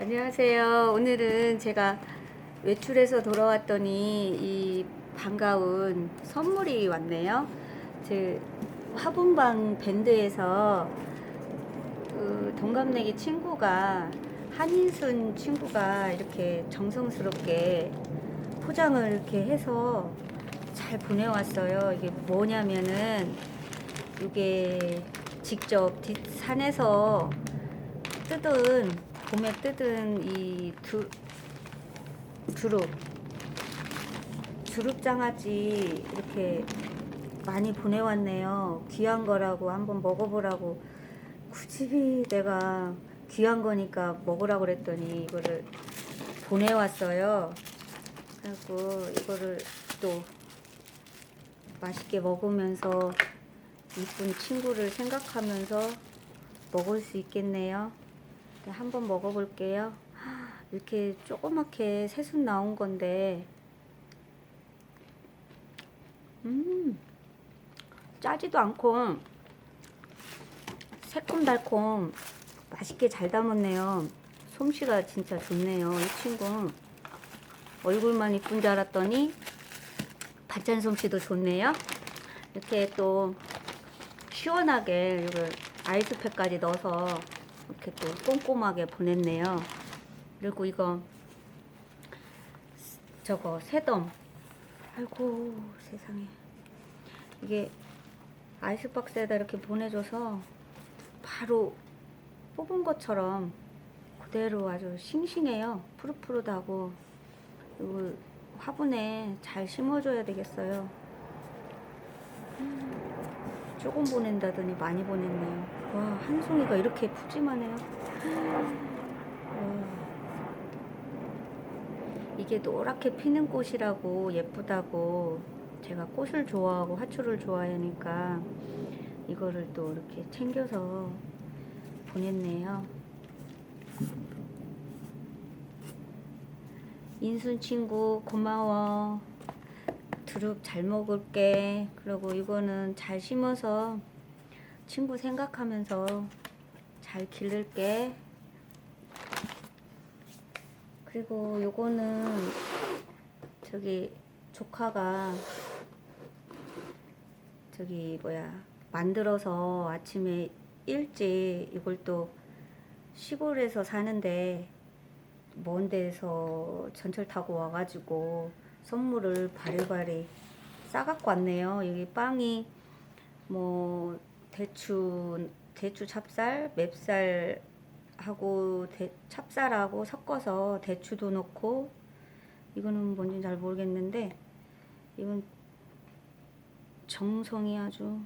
안녕하세요. 오늘은 제가 외출해서 돌아왔더니 이 반가운 선물이 왔네요. 제 화분방 밴드에서 그 동갑내기 친구가 한인순 친구가 이렇게 정성스럽게 포장을 이렇게 해서 잘 보내왔어요. 이게 뭐냐면은 이게 직접 뒷산에서 뜯은 봄에 뜯은 이 두, 두릅 두릅 장아찌 이렇게 많이 보내왔네요. 귀한 거라고 한번 먹어보라고 굳이 내가 귀한 거니까 먹으라고 그랬더니 이거를 보내왔어요. 그래갖고 이거를 또 맛있게 먹으면서 이쁜 친구를 생각하면서 먹을 수 있겠네요. 네, 한번 먹어볼게요. 이렇게 조그맣게 새순 나온 건데, 음, 짜지도 않고, 새콤달콤, 맛있게 잘 담았네요. 솜씨가 진짜 좋네요. 이 친구. 얼굴만 이쁜 줄 알았더니, 반찬 솜씨도 좋네요. 이렇게 또, 시원하게, 이걸 아이스팩까지 넣어서, 이렇게 또 꼼꼼하게 보냈네요. 그리고 이거 저거 새덤. 아이고 세상에. 이게 아이스박스에다 이렇게 보내줘서 바로 뽑은 것처럼 그대로 아주 싱싱해요. 푸릇푸릇하고 이거 화분에 잘 심어줘야 되겠어요. 음, 조금 보낸다더니 많이 보냈네요. 와, 한 송이가 이렇게 푸짐하네요. 와. 이게 노랗게 피는 꽃이라고 예쁘다고 제가 꽃을 좋아하고 화초를 좋아하니까 이거를 또 이렇게 챙겨서 보냈네요. 인순 친구 고마워. 두릅 잘 먹을게. 그리고 이거는 잘 심어서 친구 생각하면서 잘 기를게. 그리고 요거는 저기 조카가 저기 뭐야 만들어서 아침에 일찍 이걸 또 시골에서 사는데 먼 데서 전철 타고 와가지고 선물을 바리바리 싸갖고 왔네요. 여기 빵이 뭐 대추 대추 찹쌀, 맵쌀하고 대, 찹쌀하고 섞어서 대추도 넣고 이거는 뭔지 잘 모르겠는데 이건 정성이 아주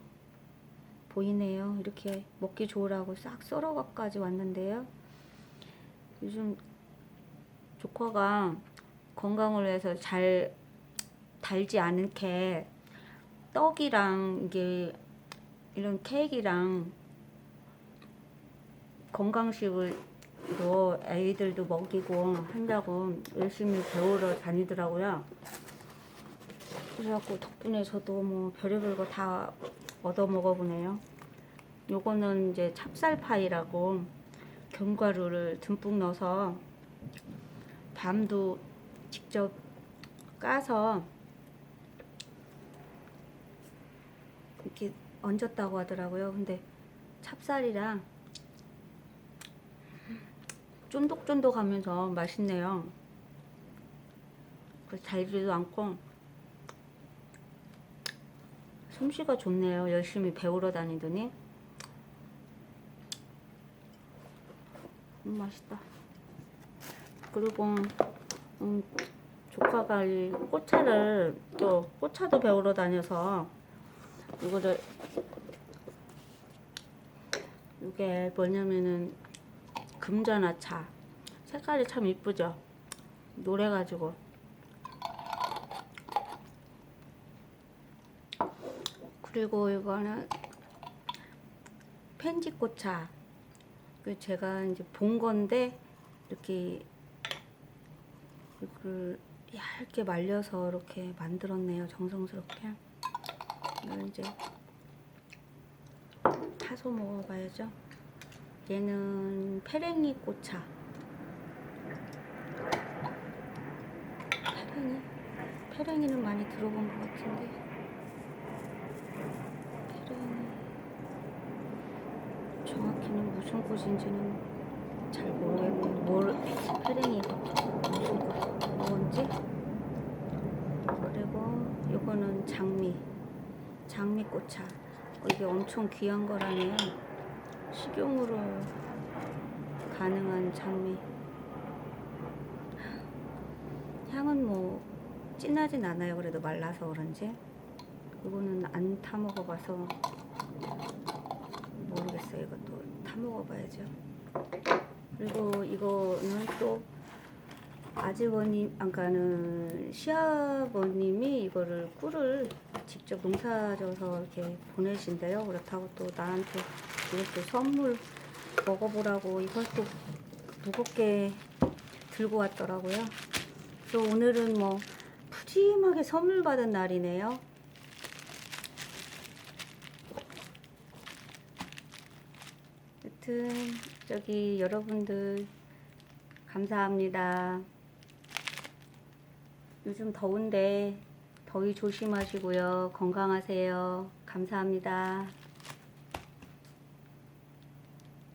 보이네요. 이렇게 먹기 좋으라고 싹 썰어가까지 왔는데요. 요즘 조카가 건강을 위해서 잘 달지 않게 떡이랑 이게 이런 케이크랑 건강식을 로 애들도 먹이고 한다고 열심히 배우러 다니더라고요. 그래갖고 덕분에 저도 뭐 별의별 거 다 얻어 먹어보네요. 요거는 이제 찹쌀파이라고 견과류를 듬뿍 넣어서 밤도 직접 까서 이렇게 얹었다고 하더라고요. 근데 찹쌀이랑 쫀득쫀득하면서 맛있네요. 그 달지도 않고 솜씨가 좋네요. 열심히 배우러 다니더니 음, 맛있다. 그리고 음, 조카가 이 꽃차를 또 꽃차도 배우러 다녀서 이거를 이게 뭐냐면은 금전화 차. 색깔이 참 이쁘죠? 노래 가지고. 그리고 이거는 펜지꽃차. 그 제가 이제 본 건데 이렇게 이걸 얇게 말려서 이렇게 만들었네요. 정성스럽게 이건 이제 타서 먹어봐야죠. 얘는 페랭이 꽃차. 페랭이? 페랭이는 많이 들어본 것 같은데. 페랭이. 정확히는 무슨 꽃인지는 잘 모르겠고, 뭘, 페랭이가 무슨 꽃, 뭔지. 그리고 이거는 장미. 장미꽃차. 어, 이게 엄청 귀한 거라네요. 식용으로 가능한 장미. 향은 뭐 진하진 않아요. 그래도 말라서 그런지. 이거는 안 타 먹어봐서 모르겠어요. 이것도 타 먹어봐야죠. 그리고 이거는 또 아주버님, 아까는 시아버님이 이거를 꿀을 직접 농사져서 이렇게 보내신대요. 그렇다고 또 나한테 이것도 선물 먹어보라고 이걸 또 무겁게 들고 왔더라고요. 그래서 오늘은 뭐 푸짐하게 선물 받은 날이네요. 여튼 저기 여러분들 감사합니다. 요즘 더운데 더위 조심하시고요. 건강하세요. 감사합니다.